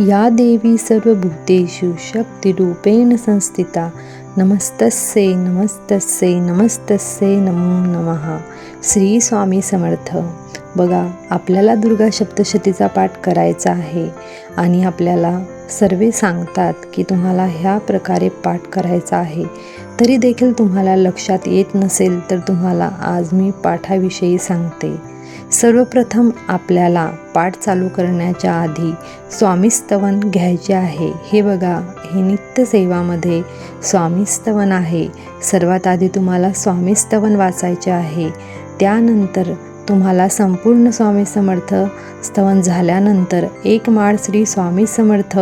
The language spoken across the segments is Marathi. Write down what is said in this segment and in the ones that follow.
या देवी सर्वभूतेषु शक्तिरूपेण संस्थिता। नमस्तस्ये नमस्तस्ये नमस्तस्ये नमो नमः। श्री स्वामी समर्थ। बघा आपल्याला दुर्गा सप्तशतीचा पाठ करायचा आहे आणि आपल्याला सर्वे सांगतात की तुम्हाला ह्या प्रकारे पाठ करायचा आहे. तरी देखील तुम्हाला लक्षात येत नसेल तर तुम्हाला आज मी पाठाविषयी सांगते. सर्वप्रथम आपल्याला पाठ चालू करण्याच्या आधी स्वामीस्तवन घ्यायचे आहे. हे बघा हे नित्यसेवामध्ये स्वामीस्तवन आहे. सर्वात आधी तुम्हाला स्वामीस्तवन वाचायचे आहे. त्यानंतर तुम्हाला संपूर्ण स्वामी समर्थ स्तवन झाल्यानंतर एक माळ श्री स्वामी समर्थ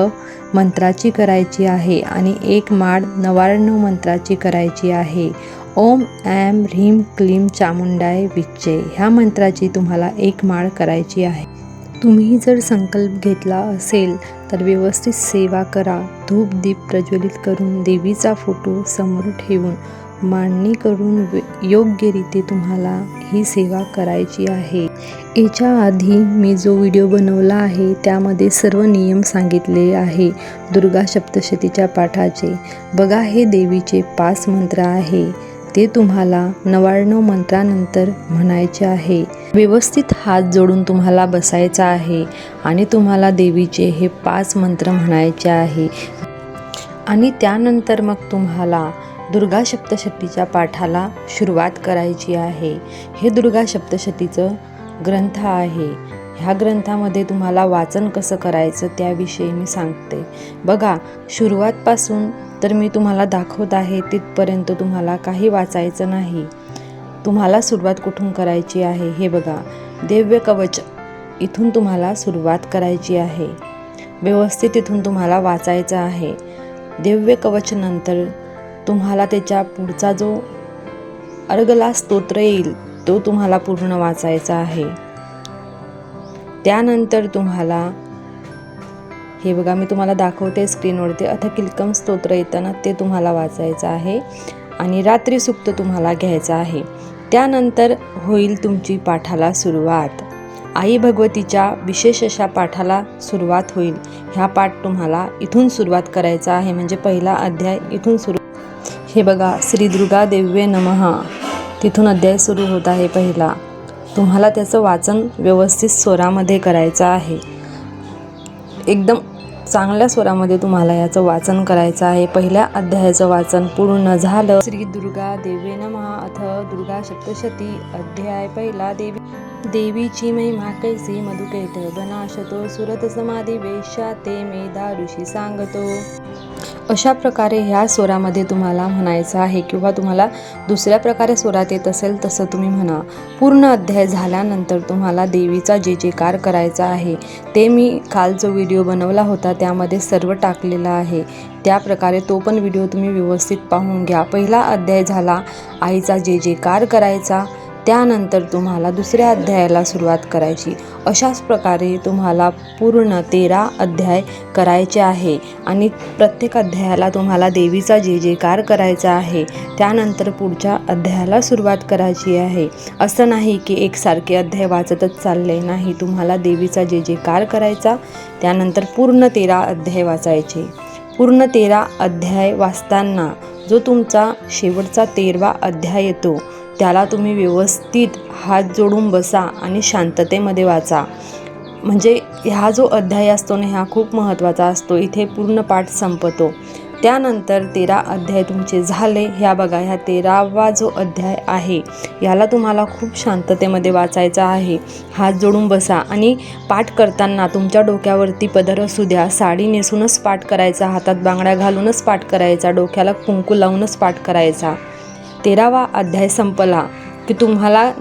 मंत्राची करायची आहे आणि एक माळ नवाण्णव मंत्राची करायची आहे. ओम ॲम ह्रीम क्लीम चामुंडाय विच्चे ह्या मंत्राची तुम्हाला एक माळ करायची आहे. तुम्ही जर संकल्प घेतला असेल तर व्यवस्थित सेवा करा. धूप दीप प्रज्वलित करून देवीचा फोटो समोर ठेवून मांडणी करून वे- योग्यरीती तुम्हाला ही सेवा करायची आहे. याच्या आधी मी जो व्हिडिओ बनवला आहे त्यामध्ये सर्व नियम सांगितले आहे. दुर्गा सप्तशतीच्या पाठाचे बघा हे देवीचे पाच मंत्र आहे. ते तुम्हाला नवाण्णव मंत्रानंतर म्हणायचे आहे. व्यवस्थित हात जोडून तुम्हाला बसायचा आहे आणि तुम्हाला देवीचे हे पाच मंत्र म्हणायचे आहे. आणि त्यानंतर मग तुम्हाला दुर्गा सप्तशतीच्या पाठाला सुरुवात करायची आहे. हे दुर्गा सप्तशतीचं ग्रंथ आहे. ह्या ग्रंथामध्ये तुम्हाला वाचन कसं करायचं त्याविषयी मी सांगते. बघा सुरुवातपासून तर मी तुम्हाला दाखवत आहे तिथपर्यंत तुम्हाला काही वाचायचं नाही. तुम्हाला सुरुवात कुठून करायची आहे हे बघा. दिव्य कवच इथून तुम्हाला सुरुवात करायची आहे. व्यवस्थित इथून तुम्हाला वाचायचं आहे. दिव्य कवच नंतर तुम्हाला त्याच्या पुढचा जो अर्गला स्तोत्र येईल तो तुम्हाला पूर्ण वाचायचा आहे. त्यानंतर तुम्हाला हे बघा मी तुम्हाला दाखवते स्क्रीनवरती अथ किलकम स्तोत्र येताना ते तुम्हाला वाचायचं आहे आणि रात्री सुक्त तुम्हाला घ्यायचं आहे. त्यानंतर होईल तुमची पाठाला सुरुवात. आई भगवतीच्या विशेष अशा पाठाला सुरुवात होईल. ह्या पाठ तुम्हाला इथून सुरुवात करायचा आहे म्हणजे पहिला अध्याय इथून सुरू हे बघा श्री दुर्गा देव्ये नमः. तिथून अध्याय सुरू होत आहे पहिला. तुम्हाला त्याचं वाचन व्यवस्थित स्वरामध्ये करायचं आहे. एकदम चांगल्या स्वरामध्ये तुम्हाला याचं वाचन करायचं आहे. पहिल्या अध्यायाचं वाचन पूर्ण झालं. श्री दुर्गा देवे नमः. अथ दुर्गा सप्तशती अध्याय पहिला देवी देवीची महिमा कैसी मधुकेत बनाशतो सुरत समाधी वेशा ते मेधा ऋषी सांगतो. अशा प्रकारे ह्या स्वरामध्ये तुम्हाला म्हणायचं आहे किंवा तुम्हाला दुसऱ्या प्रकारे स्वरात येत असेल तसं तुम्ही म्हणा. पूर्ण अध्याय झाल्यानंतर तुम्हाला देवीचा जे जे कार करायचा आहे ते मी काल जो व्हिडिओ बनवला होता त्यामध्ये सर्व टाकलेला आहे. त्या प्रकारे तो पण व्हिडिओ तुम्ही व्यवस्थित पाहून घ्या. पहिला अध्याय झाला आईचा जे जे कार करायचा त्यानंतर तुम्हाला दुसऱ्या अध्यायाला सुरुवात करायची. अशाच प्रकारे तुम्हाला पूर्ण तेरा अध्याय करायचे आहे आणि प्रत्येक अध्यायाला तुम्हाला देवीचा जे जे कार करायचा आहे त्यानंतर पुढच्या अध्यायाला सुरुवात करायची आहे. असं नाही की एकसारखे अध्याय वाचतच चालले नाही तुम्हाला देवीचा जे जे कार करायचा त्यानंतर पूर्ण तेरा अध्याय वाचायचे. पूर्ण तेरा अध्याय वाचताना जो तुमचा शेवटचा तेरवा अध्याय येतो त्याला तुम्ही व्यवस्थित हात जोडून बसा आणि शांततेमध्ये वाचा. म्हणजे ह्या जो अध्याय असतो ना ह्या खूप महत्त्वाचा असतो. इथे पूर्ण पाठ संपतो. त्यानंतर तेरा अध्याय तुमचे झाले. ह्या बघा ह्या तेरावा जो अध्याय आहे याला तुम्हाला खूप शांततेमध्ये वाचायचा आहे. हात जोडून बसा आणि पाठ करताना तुमच्या डोक्यावरती पदर असू द्या. साडी नेसूनच पाठ करायचा हातात बांगड्या घालूनच पाठ करायचा डोक्याला कुंकू लावूनच पाठ करायचा. तेरावा अध्याय संपला. की तुम्हाला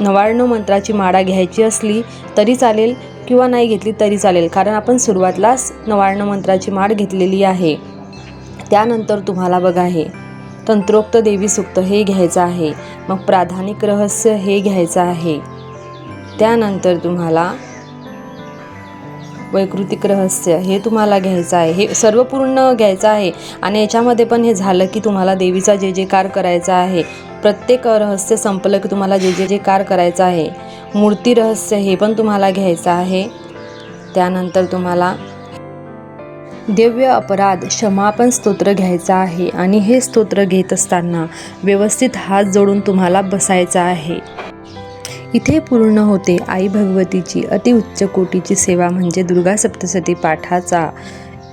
नव्याण्णव मंत्राची माळा घ्यायची असली तरी चालेल किंवा नाही घेतली तरी चालेल. कारण आपण सुरुवातलाच नवाण्णव मंत्राची माळ घेतलेली आहे. त्यानंतर तुम्हाला बघा हे. तंत्रोक्त देवी सुक्त हे घ्यायचं आहे. मग प्राधानिक रहस्य हे घ्यायचं आहे. त्यानंतर तुम्हाला वैकृतिक रहस्य हे तुम्हाला घ्यायचं आहे. हे सर्व पूर्ण घ्यायचं आहे. आणि याच्यामध्ये पण हे झालं की तुम्हाला देवीचा जे जे कार करायचा आहे. प्रत्येक रहस्य संपलं की तुम्हाला जे जे जे कार करायचं आहे. मूर्ती रहस्य हे पण तुम्हाला घ्यायचं आहे. त्यानंतर तुम्हाला दिव्य अपराध क्षमापण स्तोत्र घ्यायचं आहे. आणि हे स्तोत्र घेत असताना व्यवस्थित हात जोडून तुम्हाला बसायचं आहे. इथे पूर्ण होते आई भगवतीची अति उच्च कोटीची सेवा म्हणजे दुर्गा सप्तशती पाठाचा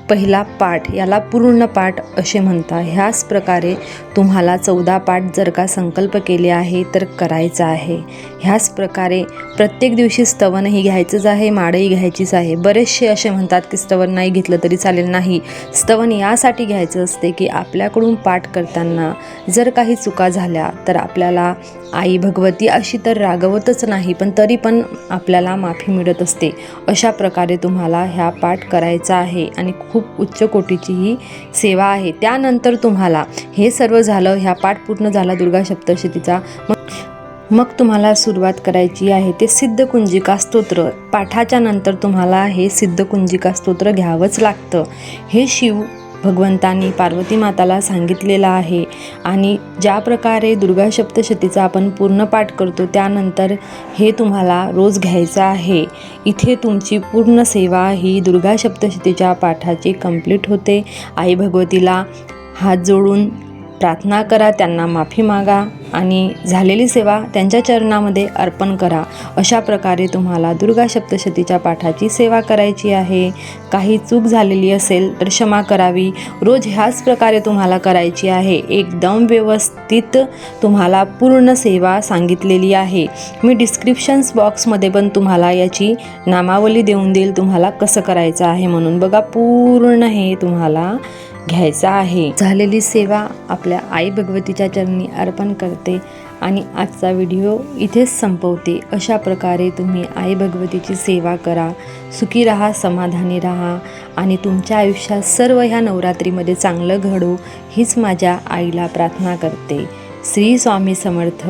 पहिला पाठ याला पूर्ण पाठ असे म्हणतात. ह्याच प्रकारे तुम्हाला चौदा पाठ जर का संकल्प केले आहे तर करायचं आहे. ह्याच प्रकारे प्रत्येक दिवशी स्तवनही घ्यायचंच आहे माळही घ्यायचीच आहे. बरेचसे असे म्हणतात की स्तवन नाही घेतलं तरी चालेल नाही. स्तवन यासाठी घ्यायचं असते की आपल्याकडून पाठ करताना जर काही चुका झाल्या तर आपल्याला आई भगवती अशी तर रागवतच नाही पण तरी पण आपल्याला माफी मिळत असते. अशा प्रकारे तुम्हाला ह्या पाठ करायचा आहे आणि खूप उच्च कोटीची ही सेवा आहे. त्यानंतर तुम्हाला हे सर्व झालं ह्या पाठ पूर्ण झाला दुर्गा सप्तशतीचा. मग मग तुम्हाला सुरुवात करायची आहे ते सिद्धकुंजिका स्तोत्र. पाठाच्या नंतर तुम्हाला हे सिद्धकुंजिका स्तोत्र घ्यावंच लागतं. हे शिव भगवंतांनी पार्वती माताला सांगितलेलं आहे. आणि ज्या प्रकारे दुर्गा सप्तशतीचा आपण पूर्ण पाठ करतो त्यानंतर हे तुम्हाला रोज घ्यायचं आहे. इथे तुमची पूर्ण सेवा ही दुर्गा सप्तशतीच्या पाठाची कंप्लीट होते. आई भगवतीला हात जोडून प्रार्थना करा त्यांना माफी मागा आणि झालेली सेवा त्यांच्या चरणामध्ये अर्पण करा. अशा प्रकारे तुम्हाला दुर्गा सप्तशतीच्या पाठाची सेवा करायची आहे. काही चूक झालेली असेल तर क्षमा करावी. रोज ह्याच प्रकारे तुम्हाला करायची आहे. एकदम व्यवस्थित तुम्हाला पूर्ण सेवा सांगितलेली आहे. मी डिस्क्रिप्शन्स बॉक्समध्ये पण तुम्हाला याची नामावली देऊन देईल तुम्हाला कसं करायचं आहे म्हणून. बघा पूर्ण हे तुम्हाला घ्यायचा आहे. झालेली सेवा आपल्या आई भगवतीच्या चरणी अर्पण करते आणि आजचा व्हिडिओ इथेच संपवते. अशा प्रकारे तुम्ही आई भगवतीची सेवा करा सुखी राहा समाधानी राहा आणि तुमच्या आयुष्यात सर्व ह्या नवरात्रीमध्ये चांगलं घडो हीच माझ्या आईला प्रार्थना करते. श्री स्वामी समर्थ.